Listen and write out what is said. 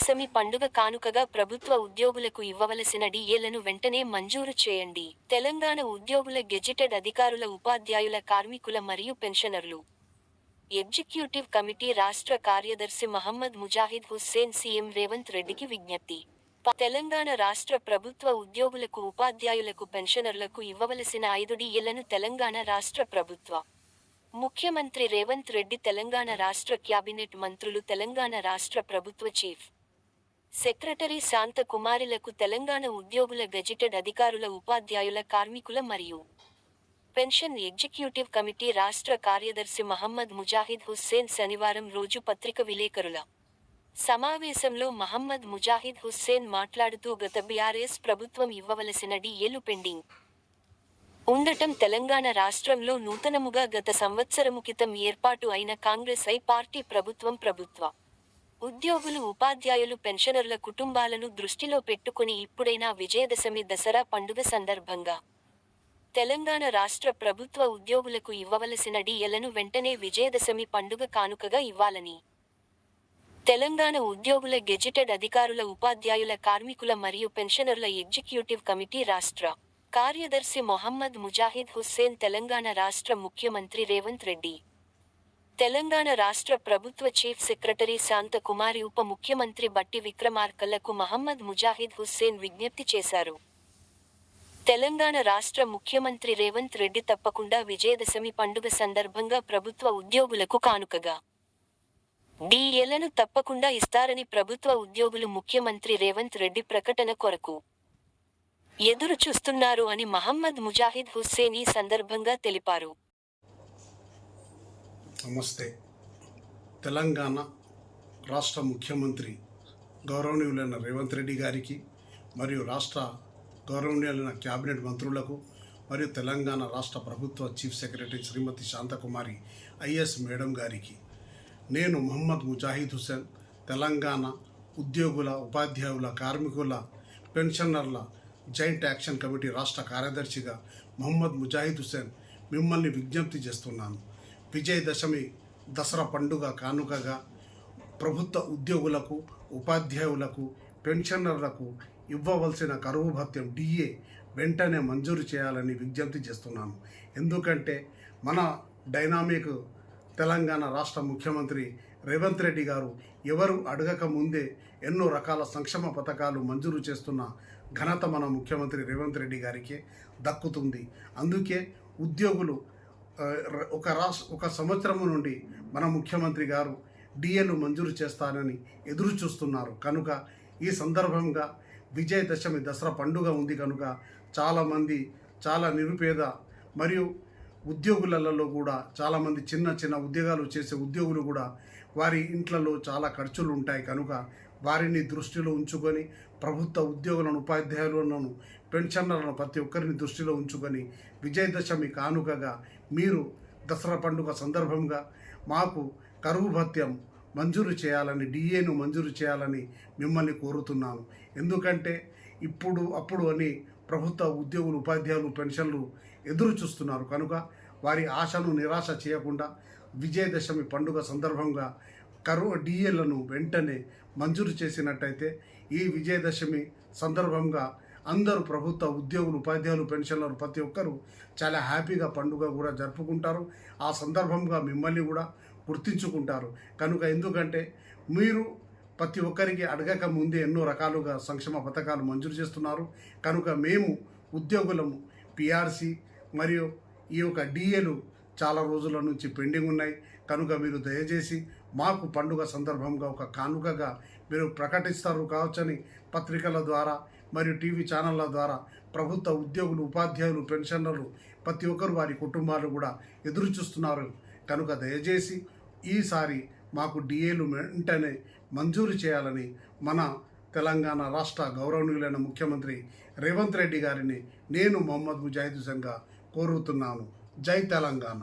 విజయదశమి పండుగ కానుకగా ప్రభుత్వ ఉద్యోగులకు ఇవ్వవలసిన డిఏలను వెంటనే మంజూరు చేయండి. తెలంగాణ ఉద్యోగుల గెజిటెడ్ అధికారుల ఉపాధ్యాయుల కార్మికుల మరియు పెన్షనర్లు. ఎగ్జిక్యూటివ్ కమిటీ రాష్ట్ర కార్యదర్శి మహమ్మద్ ముజాహిద్ హుస్సేన్ సీఎం రేవంత్ రెడ్డికి విజ్ఞప్తి. తెలంగాణ రాష్ట్ర ప్రభుత్వ ఉద్యోగులకు ఉపాధ్యాయులకు పెన్షనర్లకు ఇవ్వవలసిన ఐదు డిఏలను తెలంగాణ రాష్ట్ర ప్రభుత్వ. ముఖ్యమంత్రి రేవంత్ రెడ్డి తెలంగాణ రాష్ట్ర క్యాబినెట్ మంత్రులు తెలంగాణ రాష్ట్ర ప్రభుత్వ చీఫ్. సెక్రటరీ శాంత కుమారిలకు తెలంగాణ ఉద్యోగుల గెజిటెడ్ అధికారుల ఉపాధ్యాయుల కార్మికుల మరియు పెన్షన్ ఎగ్జిక్యూటివ్ కమిటీ రాష్ట్ర కార్యదర్శి మహమ్మద్ ముజాహిద్ హుస్సేన్ శనివారం రోజు పత్రిక విలేకరుల సమావేశంలో మహమ్మద్ ముజాహిద్ హుస్సేన్ మాట్లాడుతూ గత బీఆర్ఎస్ ప్రభుత్వం ఇవ్వవలసిన డిఏలు పెండింగ్. ఉండటం తెలంగాణ రాష్ట్రంలో నూతనముగా గత సంవత్సరము క్రితం ఏర్పాటు అయిన కాంగ్రెస్ ఐ పార్టీ ప్రభుత్వం ప్రభుత్వ ఉద్యోగులు ఉపాధ్యాయులు పెన్షనర్ల కుటుంబాలను దృష్టిలో పెట్టుకుని ఇప్పుడైనా విజయదశమి దసరా పండుగ సందర్భంగా తెలంగాణ రాష్ట్ర ప్రభుత్వ ఉద్యోగులకు ఇవ్వవలసిన డిఎలను వెంటనే విజయదశమి పండుగ కానుకగా ఇవ్వాలని. తెలంగాణ ఉద్యోగుల గెజిటెడ్ అధికారుల ఉపాధ్యాయుల కార్మికుల మరియు పెన్షనర్ల ఎగ్జిక్యూటివ్ కమిటీ రాష్ట్ర కార్యదర్శి మొహమ్మద్ ముజాహిద్ హుస్సేన్ తెలంగాణ రాష్ట్ర ముఖ్యమంత్రి రేవంత్ రెడ్డి. తెలంగాణ రాష్ట్ర ప్రభుత్వ చీఫ్ సెక్రటరీ శాంత కుమారి ఉప ముఖ్యమంత్రి బట్టి విక్రమార్కలకు మహమ్మద్ ముజాహిద్ హుస్సేన్ విజ్ఞప్తి చేశారు. తెలంగాణ రాష్ట్ర ముఖ్యమంత్రి రేవంత్ రెడ్డి తప్పకుండా విజయదశమి పండుగ సందర్భంగా ప్రభుత్వ ఉద్యోగులకు కానుకగా. డిఏలను తప్పకుండా ఇస్తారని ప్రభుత్వ ఉద్యోగులు ముఖ్యమంత్రి రేవంత్ రెడ్డి ప్రకటన కొరకు ఎదురు చూస్తున్నారు అని మహమ్మద్ ముజాహిద్ హుస్సేన్ ఈ సందర్భంగా తెలిపారు. నమస్తే. తెలంగాణ రాష్ట్ర ముఖ్యమంత్రి గౌరవనీయులైన రేవంత్ రెడ్డి గారికి మరియు రాష్ట్ర గౌరవనీయులైన క్యాబినెట్ మంత్రులకు మరియు తెలంగాణ రాష్ట్ర ప్రభుత్వ chief secretary Shrimati Shantakumari IS madam గారికి. నేను మొహమ్మద్ ముజాహిద్ హుసేన్ తెలంగాణ ఉద్యోగుల ఉపాధ్యాయుల కార్మికుల పెన్షనర్ల జాయింట్ యాక్షన్ కమిటీ రాష్ట్ర కార్యదర్శిగా మొహమ్మద్ ముజాహిద్ హుసేన్ మిమ్మల్ని విజ్ఞప్తి చేస్తున్నాను. విజయదశమి దసరా పండుగ కానుకగా ప్రభుత్వ ఉద్యోగులకు ఉపాధ్యాయులకు పెన్షనర్లకు ఇవ్వవలసిన కరువు భత్యం డిఏ వెంటనే మంజూరు చేయాలని విజ్ఞప్తి చేస్తున్నాను. ఎందుకంటే మన డైనామిక్ తెలంగాణ రాష్ట్ర ముఖ్యమంత్రి రేవంత్ రెడ్డి గారు ఎవరు అడగక ముందే ఎన్నో రకాల సంక్షేమ పథకాలు మంజూరు చేస్తున్న ఘనత మన ముఖ్యమంత్రి రేవంత్ రెడ్డి గారికి దక్కుతుంది. అందుకే ఉద్యోగులు ఒక రాష్ట్ర ఒక సంవత్సరం నుండి మన ముఖ్యమంత్రి గారు డిఏలు మంజూరు చేస్తానని ఎదురు చూస్తున్నారు. కనుక ఈ సందర్భంగా విజయదశమి దసరా పండుగ ఉంది కనుక చాలామంది చాలా నిరుపేద మరియు ఉద్యోగులలో కూడా చాలామంది చిన్న చిన్న ఉద్యోగాలు చేసే ఉద్యోగులు కూడా వారి ఇంట్లలో చాలా ఖర్చులు ఉంటాయి. కనుక వారిని దృష్టిలో ఉంచుకొని ప్రభుత్వ ఉద్యోగులను ఉపాధ్యాయులను పెన్షనర్లను ప్రతి ఒక్కరిని దృష్టిలో ఉంచుకొని విజయదశమి కానుకగా మీరు దసరా పండుగ సందర్భంగా మాకు కరువు భత్యం మంజూరు చేయాలని డిఏను మంజూరు చేయాలని మిమ్మల్ని కోరుతున్నాను ఎందుకంటే ఇప్పుడు అప్పుడు అని ప్రభుత్వ ఉద్యోగులు ఉపాధ్యాయులు పెన్షన్లు ఎదురు చూస్తున్నారు. కనుక వారి ఆశను నిరాశ చేయకుండా విజయదశమి పండుగ సందర్భంగా కరువు డిఏలను వెంటనే మంజూరు చేసినట్టయితే ఈ విజయదశమి సందర్భంగా అందరూ ప్రభుత్వ ఉద్యోగులు ఉపాధ్యాయులు పెన్షన్లు ప్రతి ఒక్కరూ చాలా హ్యాపీగా పండుగ కూడా జరుపుకుంటారు. ఆ సందర్భంగా మిమ్మల్ని కూడా గుర్తించుకుంటారు. కనుక ఎందుకంటే మీరు ప్రతి ఒక్కరికి అడగక ముందే ఎన్నో రకాలుగా సంక్షేమ పథకాలు మంజూరు చేస్తున్నారు. కనుక మేము ఉద్యోగులము పిఆర్సి మరియు ఈ యొక్క డిఏలు చాలా రోజుల నుంచి పెండింగ్ ఉన్నాయి. కనుక మీరు దయచేసి మాకు పండుగ సందర్భంగా ఒక కానుకగా మీరు ప్రకటిస్తారు కావచ్చని పత్రికల ద్వారా మరియు టీవీ ఛానళ్ళ ద్వారా ప్రభుత్వ ఉద్యోగులు ఉపాధ్యాయులు పెన్షనర్లు ప్రతి ఒక్కరు వారి కుటుంబాలు కూడా ఎదురు చూస్తున్నారు కనుక దయచేసి ఈసారి మాకు డిఏలు వెంటనే మంజూరు చేయాలని మన తెలంగాణ రాష్ట్ర గౌరవనీయులైన ముఖ్యమంత్రి రేవంత్ రెడ్డి గారిని నేను మొహమ్మద్ ముజాహిద్ హుసేన్గా కోరుతున్నాను. జై తెలంగాణ.